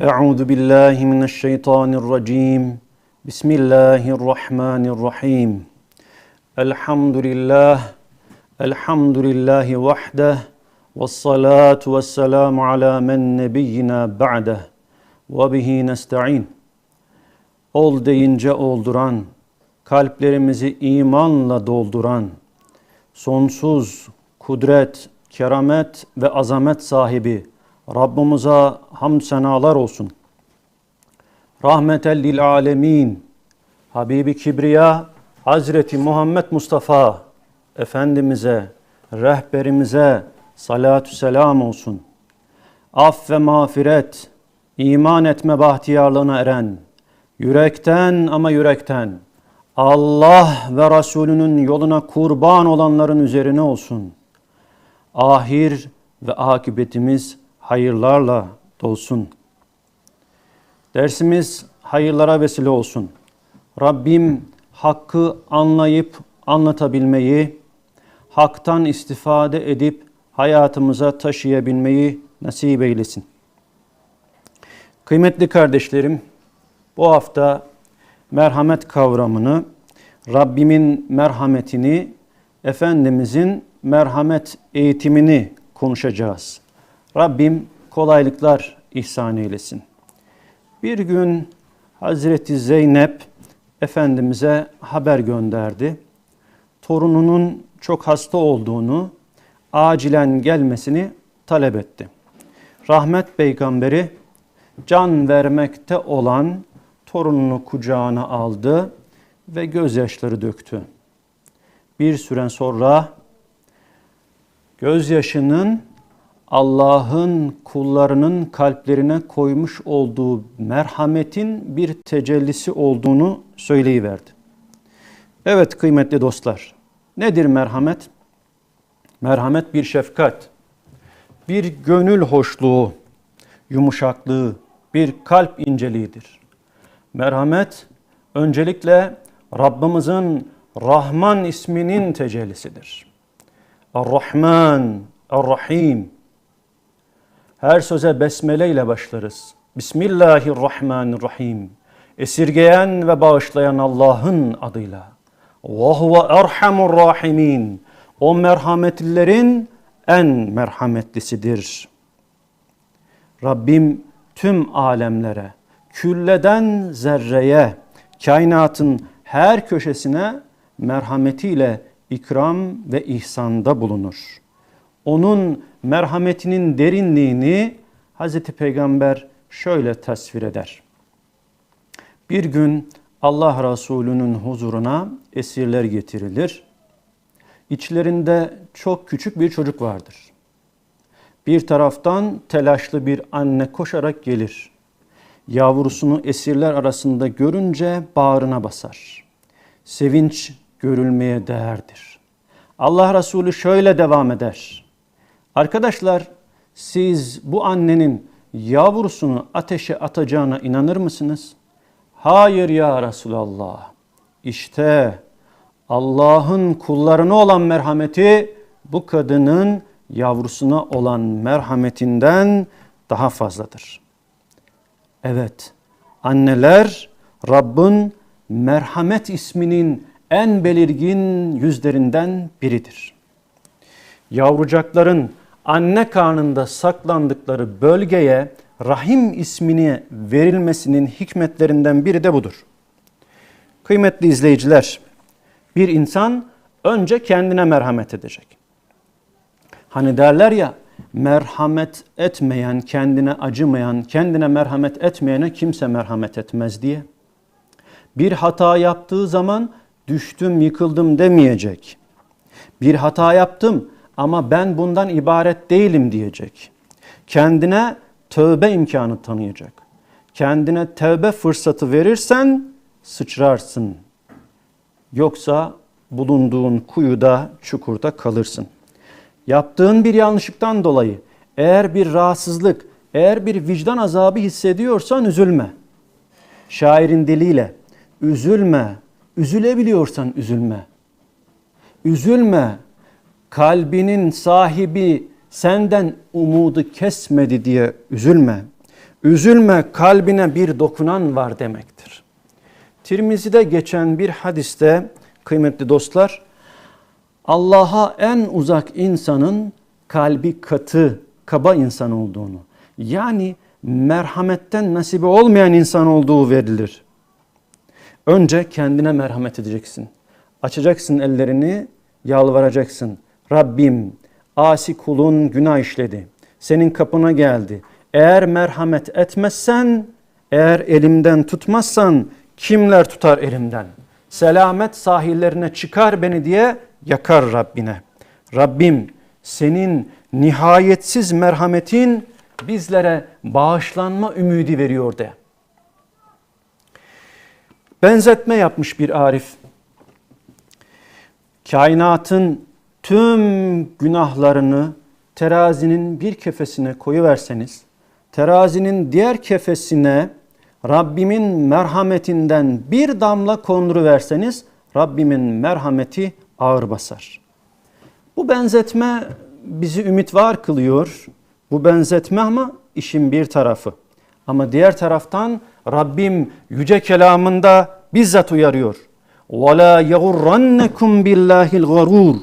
أعوذ بالله من الشيطان الرجيم. بسم الله الرحمن الرحيم. الحمد لله الحمد لله وحده والصلاة والسلام على من نبينا بعده. ve bihi nestaîn. Ol deyince olduran, kalplerimizi imanla dolduran, sonsuz kudret, keramet ve azamet sahibi Rabbimize hamd senalar olsun. Rahmetel lil alemin. Habibi Kibriya Hazreti Muhammed Mustafa Efendimiz'e, rehberimize salatü selam olsun. Af ve mağfiret, iman etme bahtiyarlığına eren, yürekten ama yürekten Allah ve Resulünün yoluna kurban olanların üzerine olsun. Ahir ve akıbetimiz hayırlarla dolsun. Dersimiz hayırlara vesile olsun. Rabbim hakkı anlayıp anlatabilmeyi, haktan istifade edip hayatımıza taşıyabilmeyi nasip eylesin. Kıymetli kardeşlerim, bu hafta merhamet kavramını, Rabbimin merhametini, Efendimizin merhamet eğitimini konuşacağız. Rabbim kolaylıklar ihsan eylesin. Bir gün Hazreti Zeynep Efendimiz'e haber gönderdi. Torununun çok hasta olduğunu, acilen gelmesini talep etti. Rahmet peygamberi can vermekte olan torununu kucağına aldı ve gözyaşları döktü. Bir süre sonra gözyaşının Allah'ın kullarının kalplerine koymuş olduğu merhametin bir tecellisi olduğunu söyleyiverdi. Evet kıymetli dostlar, nedir merhamet? Merhamet bir şefkat, bir gönül hoşluğu, yumuşaklığı, bir kalp inceliğidir. Merhamet öncelikle Rabbimizin Rahman isminin tecellisidir. Ar-Rahman, Ar-Rahim, her söze besmele ile başlarız. Bismillahirrahmanirrahim. Esirgeyen ve bağışlayan Allah'ın adıyla. Ve huve erhamur rahimin. O merhametlilerin en merhametlisidir. Rabbim tüm alemlere, külleden zerreye, kainatın her köşesine merhametiyle ikram ve ihsanda bulunur. Onun merhametinin derinliğini Hazreti Peygamber şöyle tasvir eder. Bir gün Allah Resulü'nün huzuruna esirler getirilir. İçlerinde çok küçük bir çocuk vardır. Bir taraftan telaşlı bir anne koşarak gelir. Yavrusunu esirler arasında görünce bağrına basar. Sevinç görülmeye değerdir. Allah Resulü şöyle devam eder. Arkadaşlar siz bu annenin yavrusunu ateşe atacağına inanır mısınız? Hayır ya Resulallah. İşte Allah'ın kullarına olan merhameti bu kadının yavrusuna olan merhametinden daha fazladır. Evet, anneler Rabbin merhamet isminin en belirgin yüzlerinden biridir. Yavrucakların anne karnında saklandıkları bölgeye rahim ismini verilmesinin hikmetlerinden biri de budur. Kıymetli izleyiciler, bir insan önce kendine merhamet edecek. Hani derler ya, merhamet etmeyen, kendine acımayan, kendine merhamet etmeyene kimse merhamet etmez diye. Bir hata yaptığı zaman düştüm, yıkıldım demeyecek. Bir hata yaptım, ama ben bundan ibaret değilim diyecek. Kendine tövbe imkanı tanıyacak. Kendine tövbe fırsatı verirsen sıçrarsın. Yoksa bulunduğun kuyuda, çukurda kalırsın. Yaptığın bir yanlışlıktan dolayı eğer bir rahatsızlık, Eğer bir vicdan azabı hissediyorsan üzülme. Şairin diliyle üzülme. Üzülebiliyorsan üzülme. Üzülme. Kalbinin sahibi senden umudu kesmedi diye üzülme. Üzülme kalbine bir dokunan var demektir. Tirmizi'de geçen bir hadiste kıymetli dostlar Allah'a en uzak insanın kalbi katı, kaba insan olduğunu yani merhametten nasibi olmayan insan olduğu verilir. Önce kendine merhamet edeceksin. Açacaksın ellerini, yalvaracaksın. Rabbim asi kulun günah işledi. Senin kapına geldi. Eğer merhamet etmezsen, eğer elimden tutmazsan kimler tutar elimden? Selamet sahillerine çıkar beni diye yakar Rabbine. Rabbim senin nihayetsiz merhametin bizlere bağışlanma ümidi veriyor de. Benzetme yapmış bir arif. Kainatın tüm günahlarını terazinin bir kefesine koyuverseniz, terazinin diğer kefesine Rabbimin merhametinden bir damla konduruverseniz, Rabbimin merhameti ağır basar. Bu benzetme bizi ümit var kılıyor. Bu benzetme ama işin bir tarafı. Ama diğer taraftan Rabbim yüce kelamında bizzat uyarıyor. وَلَا يَغُرَّنَّكُمْ بِاللّٰهِ الْغَرُورِ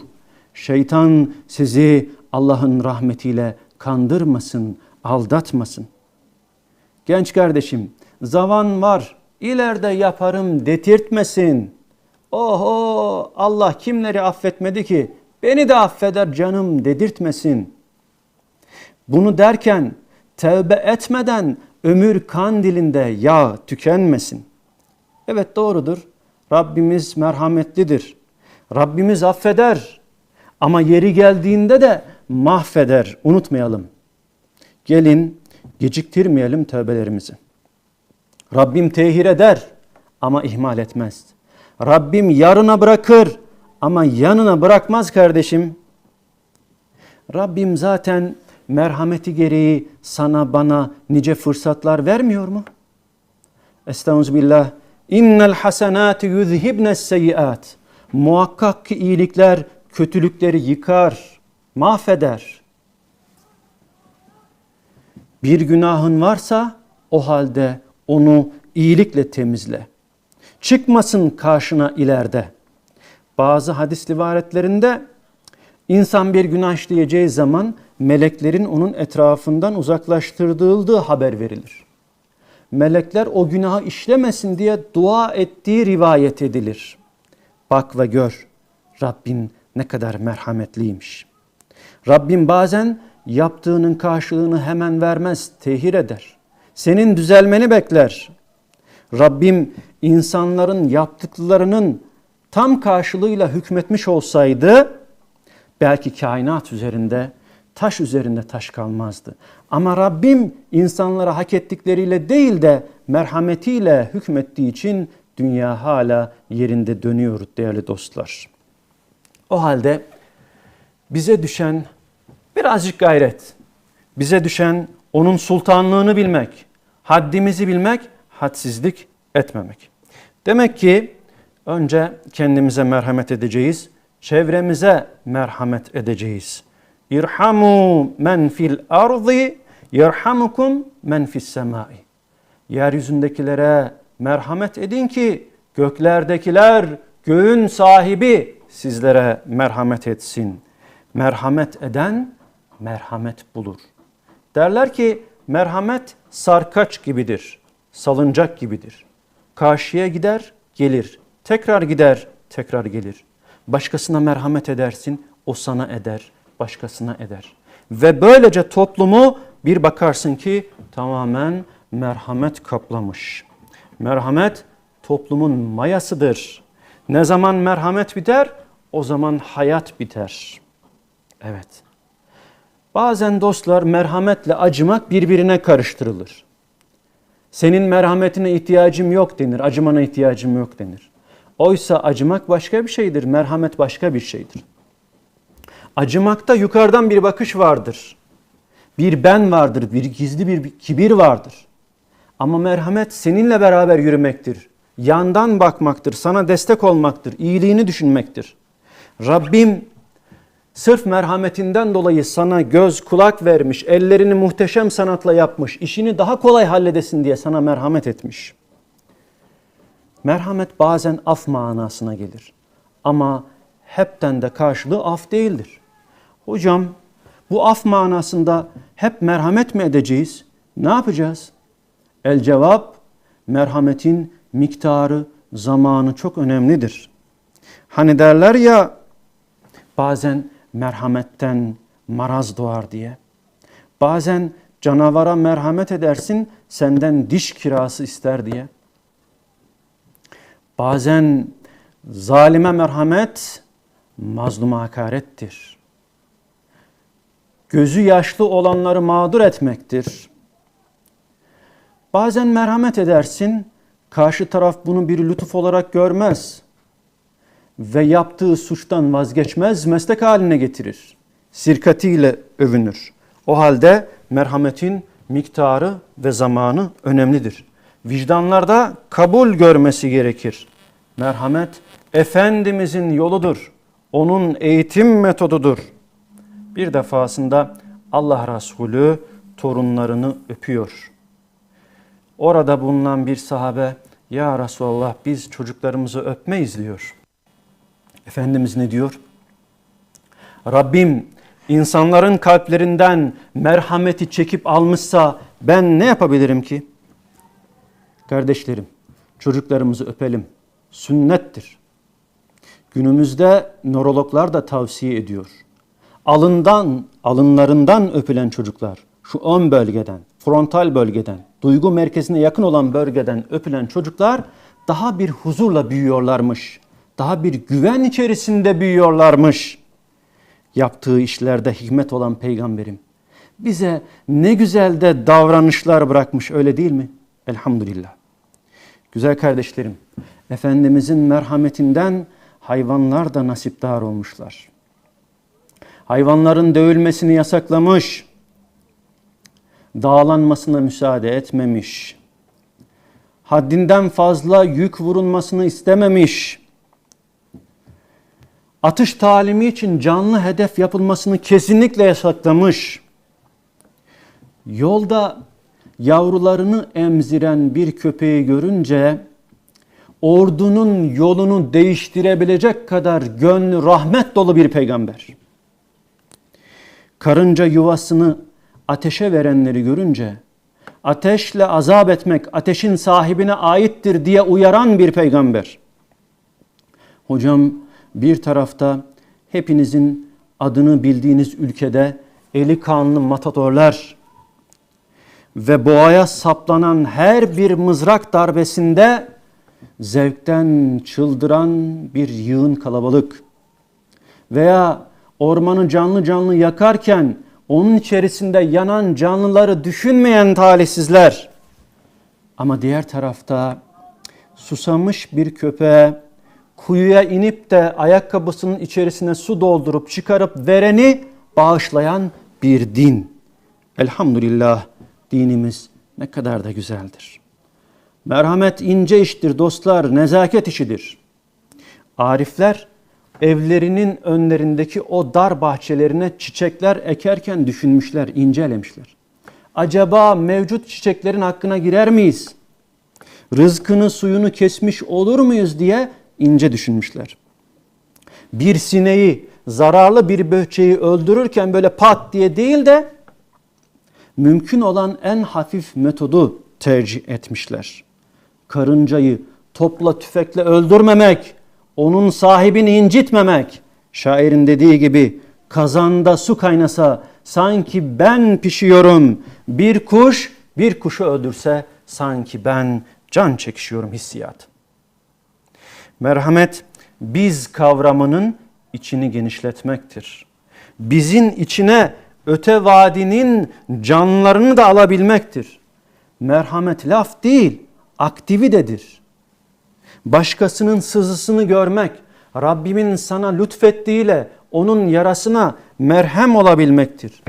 Şeytan sizi Allah'ın rahmetiyle kandırmasın, aldatmasın. Genç kardeşim, zaman var, ileride yaparım detirtmesin. Oho, Allah kimleri affetmedi ki, beni de affeder canım dedirtmesin. Bunu derken tevbe etmeden ömür kandilinde yağ tükenmesin. Evet doğrudur. Rabbimiz merhametlidir. Rabbimiz affeder. Ama yeri geldiğinde de mahveder. Unutmayalım. Gelin geciktirmeyelim tövbelerimizi. Rabbim tehir eder ama ihmal etmez. Rabbim yarına bırakır ama yanına bırakmaz kardeşim. Rabbim zaten merhameti gereği sana bana nice fırsatlar vermiyor mu? Estağfirullah. İnnel hasenati yuzhibnes seyyiat. Muhakkak ki iyilikler kötülükleri yıkar, mahveder. Bir günahın varsa o halde onu iyilikle temizle. Çıkmasın karşına ileride. Bazı hadis rivayetlerinde insan bir günah işleyeceği zaman meleklerin onun etrafından uzaklaştırıldığı haber verilir. Melekler o günahı işlemesin diye dua ettiği rivayet edilir. Bak ve gör Rabbin ne kadar merhametliymiş. Rabbim bazen yaptığının karşılığını hemen vermez, tehir eder. Senin düzelmeni bekler. Rabbim insanların yaptıklarının tam karşılığıyla hükmetmiş olsaydı belki kainat üzerinde taş üzerinde taş kalmazdı. Ama Rabbim insanlara hak ettikleriyle değil de merhametiyle hükmettiği için dünya hala yerinde dönüyor değerli dostlar. O halde bize düşen birazcık gayret, bize düşen onun sultanlığını bilmek, haddimizi bilmek, hadsizlik etmemek. Demek ki önce kendimize merhamet edeceğiz, çevremize merhamet edeceğiz. İrhamu men fil ardı yerhamukum men fis semai. Yeryüzündekilere merhamet edin ki göklerdekiler göğün sahibi sizlere merhamet etsin. Merhamet eden merhamet bulur. Derler ki merhamet sarkaç gibidir, salıncak gibidir. Karşıya gider, gelir. Tekrar gider, tekrar gelir. Başkasına merhamet edersin, o sana eder, başkasına eder. Ve böylece toplumu bir bakarsın ki tamamen merhamet kaplamış. Merhamet toplumun mayasıdır. Ne zaman merhamet biter? O zaman hayat biter. Evet. Bazen dostlar merhametle acımak birbirine karıştırılır. Senin merhametine ihtiyacım yok denir, acımana ihtiyacım yok denir. Oysa acımak başka bir şeydir, merhamet başka bir şeydir. Acımakta yukarıdan bir bakış vardır. Bir ben vardır, bir gizli bir kibir vardır. Ama merhamet seninle beraber yürümektir. Yandan bakmaktır, sana destek olmaktır, iyiliğini düşünmektir. Rabbim sırf merhametinden dolayı sana göz kulak vermiş, ellerini muhteşem sanatla yapmış, işini daha kolay halledesin diye sana merhamet etmiş. Merhamet bazen af manasına gelir. Ama hepten de karşılığı af değildir. Hocam bu af manasında hep merhamet mi edeceğiz? Ne yapacağız? El cevap merhametin miktarı, zamanı çok önemlidir. Hani derler ya bazen merhametten maraz doğar diye. Bazen canavara merhamet edersin senden diş kirası ister diye. Bazen zalime merhamet mazluma hakarettir. Gözü yaşlı olanları mağdur etmektir. Bazen merhamet edersin, karşı taraf bunu bir lütuf olarak görmez ve yaptığı suçtan vazgeçmez, meslek haline getirir. Sirkatiyle övünür. O halde merhametin miktarı ve zamanı önemlidir. Vicdanlarda kabul görmesi gerekir. Merhamet Efendimizin yoludur. Onun eğitim metodudur. Bir defasında Allah Resulü torunlarını öpüyor. Orada bulunan bir sahabe ya Resulallah biz çocuklarımızı öpmeyiz diyor. Efendimiz ne diyor? Rabbim insanların kalplerinden merhameti çekip almışsa ben ne yapabilirim ki? Kardeşlerim çocuklarımızı öpelim. Sünnettir. Günümüzde nörologlar da tavsiye ediyor. Alından, alınlarından öpülen çocuklar, şu ön bölgeden, frontal bölgeden, duygu merkezine yakın olan bölgeden öpülen çocuklar daha bir huzurla büyüyorlarmış. Daha bir güven içerisinde büyüyorlarmış. Yaptığı işlerde hikmet olan peygamberim bize ne güzel de davranışlar bırakmış öyle değil mi? Elhamdülillah. Güzel kardeşlerim, Efendimizin merhametinden hayvanlar da nasipdar olmuşlar. Hayvanların dövülmesini yasaklamış, dağlanmasına müsaade etmemiş, haddinden fazla yük vurulmasını istememiş, atış talimi için canlı hedef yapılmasını kesinlikle yasaklamış, yolda yavrularını emziren bir köpeği görünce ordunun yolunu değiştirebilecek kadar gönlü rahmet dolu bir peygamber. Karınca yuvasını ateşe verenleri görünce ateşle azap etmek ateşin sahibine aittir diye uyaran bir peygamber. Hocam bir tarafta hepinizin adını bildiğiniz ülkede eli kanlı matadorlar ve boğaya saplanan her bir mızrak darbesinde zevkten çıldıran bir yığın kalabalık veya ormanı canlı canlı yakarken onun içerisinde yanan canlıları düşünmeyen talihsizler. Ama diğer tarafta susamış bir köpeğe kuyuya inip de ayakkabısının içerisine su doldurup çıkarıp vereni bağışlayan bir din. Elhamdülillah dinimiz ne kadar da güzeldir. Merhamet ince iştir dostlar, nezaket işidir. Arifler evlerinin önlerindeki o dar bahçelerine çiçekler ekerken düşünmüşler, incelemişler. Acaba mevcut çiçeklerin hakkına girer miyiz? Rızkını suyunu kesmiş olur muyuz diye ince düşünmüşler. Bir sineği, zararlı bir böceği öldürürken böyle pat diye değil de mümkün olan en hafif metodu tercih etmişler. Karıncayı topla tüfekle öldürmemek, onun sahibini incitmemek. Şairin dediği gibi kazanda su kaynasa sanki ben pişiyorum. Bir kuş bir kuşu öldürse sanki ben can çekişiyorum hissiyat. Merhamet biz kavramının içini genişletmektir. Bizin içine öte vadinin canlarını da alabilmektir. Merhamet laf değil, aktivitedir. Başkasının sızısını görmek, Rabbimin sana lütfettiğiyle onun yarasına merhem olabilmektir.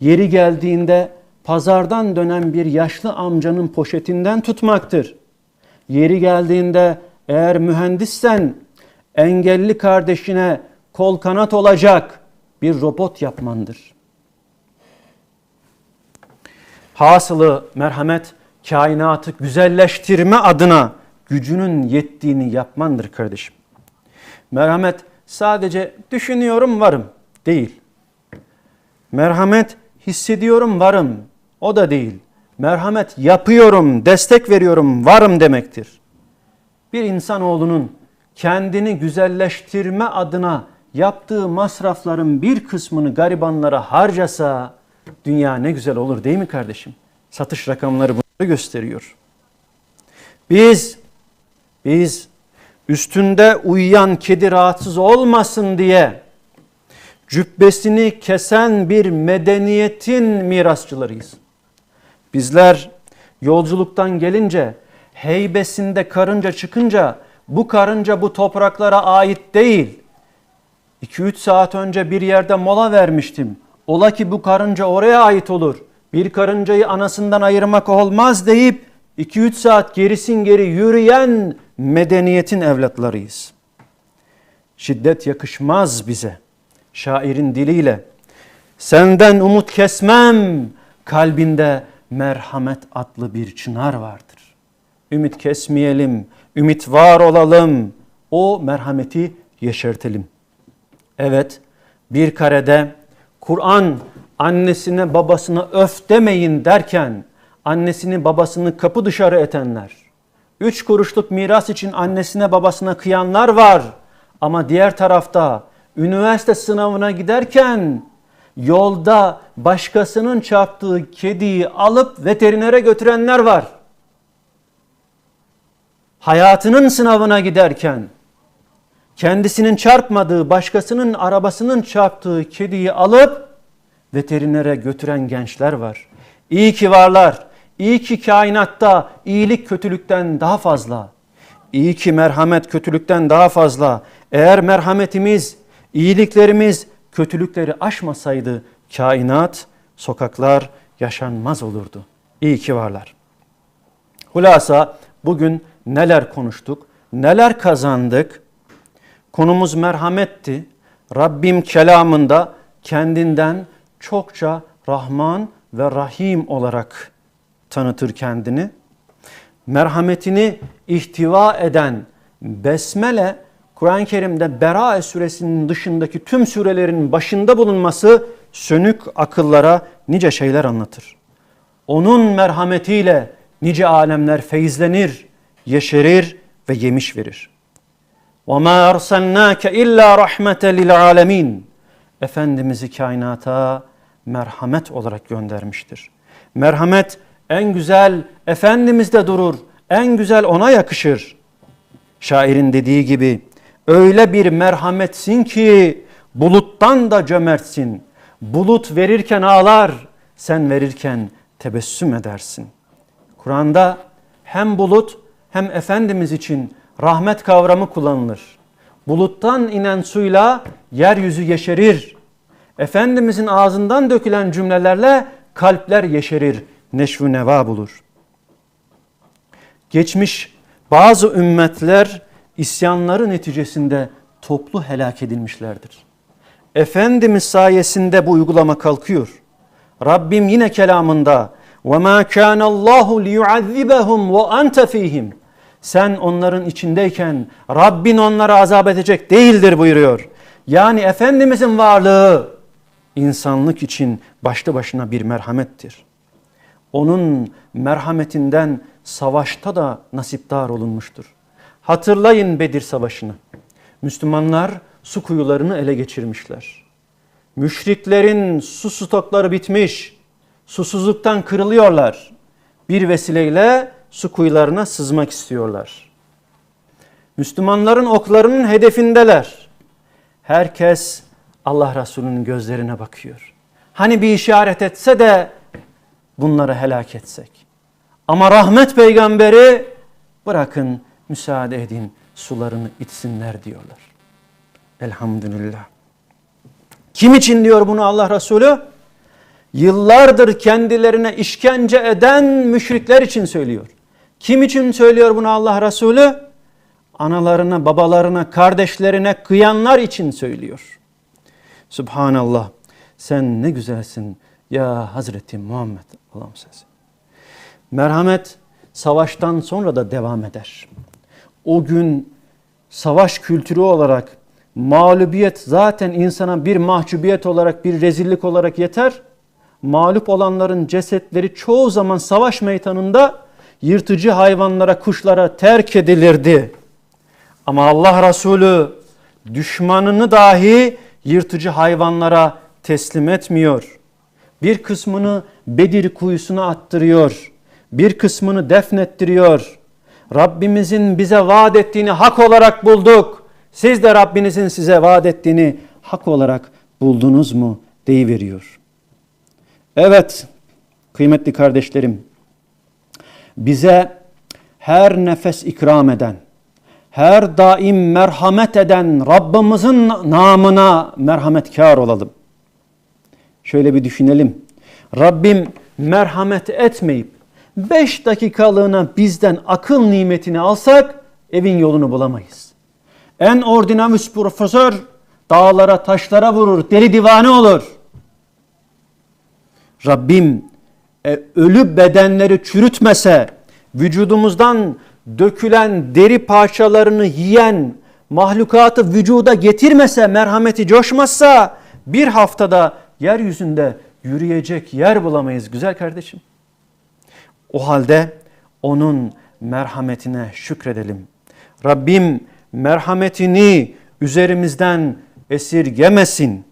Yeri geldiğinde pazardan dönen bir yaşlı amcanın poşetinden tutmaktır. Yeri geldiğinde eğer mühendissen engelli kardeşine kol kanat olacak bir robot yapmandır. Hasılı merhamet kainatı güzelleştirme adına gücünün yettiğini yapmandır kardeşim. Merhamet sadece düşünüyorum varım değil. Merhamet hissediyorum varım o da değil. Merhamet yapıyorum, destek veriyorum, varım demektir. Bir insanoğlunun kendini güzelleştirme adına yaptığı masrafların bir kısmını garibanlara harcasa dünya ne güzel olur değil mi kardeşim? Satış rakamları bunu gösteriyor. Biz biz üstünde uyuyan kedi rahatsız olmasın diye cübbesini kesen bir medeniyetin mirasçılarıyız. Bizler yolculuktan gelince heybesinde karınca çıkınca bu karınca bu topraklara ait değil. 2-3 saat önce bir yerde mola vermiştim. Ola ki bu karınca oraya ait olur. Bir karıncayı anasından ayırmak olmaz deyip 2-3 saat gerisin geri yürüyen medeniyetin evlatlarıyız. Şiddet yakışmaz bize. Şairin diliyle senden umut kesmem kalbinde merhamet adlı bir çınar vardır. Ümit kesmeyelim, ümit var olalım. O merhameti yeşertelim. Evet, bir karede Kur'an annesine babasına öf demeyin derken annesini babasını kapı dışarı etenler, üç kuruşluk miras için annesine babasına kıyanlar var. Ama diğer tarafta üniversite sınavına giderken yolda başkasının çarptığı kediyi alıp veterinere götürenler var. Hayatının sınavına giderken kendisinin çarpmadığı başkasının arabasının çarptığı kediyi alıp veterinere götüren gençler var. İyi ki varlar. İyi ki kainatta iyilik kötülükten daha fazla. İyi ki merhamet kötülükten daha fazla. Eğer merhametimiz, iyiliklerimiz kötülükleri aşmasaydı kainat, sokaklar yaşanmaz olurdu. İyi ki varlar. Hulasa bugün neler konuştuk, neler kazandık? Konumuz merhametti. Rabbim kelamında kendinden çokça Rahman ve Rahim olarak tanıtır kendini. Merhametini ihtiva eden besmele Kur'an-ı Kerim'de Berae suresinin dışındaki tüm surelerin başında bulunması sönük akıllara nice şeyler anlatır. Onun merhametiyle nice alemler feyizlenir, yeşerir ve yemiş verir. وَمَا أَرْسَلْنَاكَ اِلَّا رَحْمَةً لِلْعَالَمِينَ Efendimiz'i kainata merhamet olarak göndermiştir. Merhamet en güzel Efendimiz'de durur, en güzel ona yakışır. Şairin dediği gibi öyle bir merhametsin ki buluttan da cömertsin. Bulut verirken ağlar, sen verirken tebessüm edersin. Kur'an'da hem bulut hem Efendimiz için rahmet kavramı kullanılır. Buluttan inen suyla yeryüzü yeşerir. Efendimizin ağzından dökülen cümlelerle kalpler yeşerir, neşvu neva bulur. Geçmiş bazı ümmetler isyanları neticesinde toplu helak edilmişlerdir. Efendimiz sayesinde bu uygulama kalkıyor. Rabbim yine kelamında وَمَا كَانَ اللّٰهُ لِيُعَذِّبَهُمْ وَاَنْتَ ف۪يهِمْ sen onların içindeyken Rabbin onları azap edecek değildir buyuruyor. Yani Efendimizin varlığı insanlık için başlı başına bir merhamettir. Onun merhametinden savaşta da nasipdar olunmuştur. Hatırlayın Bedir Savaşı'nı. Müslümanlar su kuyularını ele geçirmişler. Müşriklerin su stokları bitmiş. Susuzluktan kırılıyorlar. Bir vesileyle su kuyularına sızmak istiyorlar. Müslümanların oklarının hedefindeler. Herkes Allah Resulü'nün gözlerine bakıyor. Hani bir işaret etse de bunları helak etsek. Ama rahmet peygamberi bırakın müsaade edin sularını içsinler diyorlar. Elhamdülillah. Kim için diyor bunu Allah Resulü? yıllardır kendilerine işkence eden müşrikler için söylüyor. Kim için söylüyor bunu Allah Resulü? Analarına, babalarına, kardeşlerine kıyanlar için söylüyor. Subhanallah. Sen ne güzelsin ya Hazreti Muhammed. Allah'ım sensin. Merhamet savaştan sonra da devam eder. O gün savaş kültürü olarak mağlubiyet zaten insana bir mahcubiyet olarak bir rezillik olarak yeter. Mağlup olanların cesetleri çoğu zaman savaş meydanında yırtıcı hayvanlara, kuşlara terk edilirdi. Ama Allah Resulü düşmanını dahi yırtıcı hayvanlara teslim etmiyor. Bir kısmını Bedir kuyusuna attırıyor. Bir kısmını defnettiriyor. Rabbimizin bize vaat ettiğini hak olarak bulduk. Siz de Rabbinizin size vaat ettiğini hak olarak buldunuz mu deyiveriyor. Evet kıymetli kardeşlerim bize her nefes ikram eden, her daim merhamet eden Rabbimizin namına merhametkar olalım. Şöyle bir düşünelim. Rabbim merhamet etmeyip beş dakikalığına bizden akıl nimetini alsak evin yolunu bulamayız. En ordinamus profesör dağlara taşlara vurur, deli divane olur. Rabbim e, ölü bedenleri çürütmese, vücudumuzdan dökülen deri parçalarını yiyen mahlukatı vücuda getirmese, merhameti coşmazsa bir haftada yeryüzünde yürüyecek yer bulamayız güzel kardeşim. O halde onun merhametine şükredelim. Rabbim merhametini üzerimizden esirgemesin.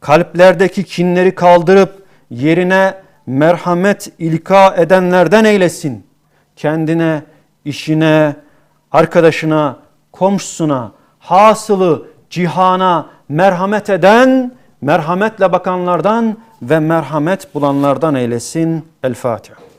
Kalplerdeki kinleri kaldırıp yerine merhamet ilka edenlerden eylesin. Kendine, işine, arkadaşına, komşusuna, hasılı cihana merhamet eden, merhametle bakanlardan ve merhamet bulanlardan eylesin. El Fatiha.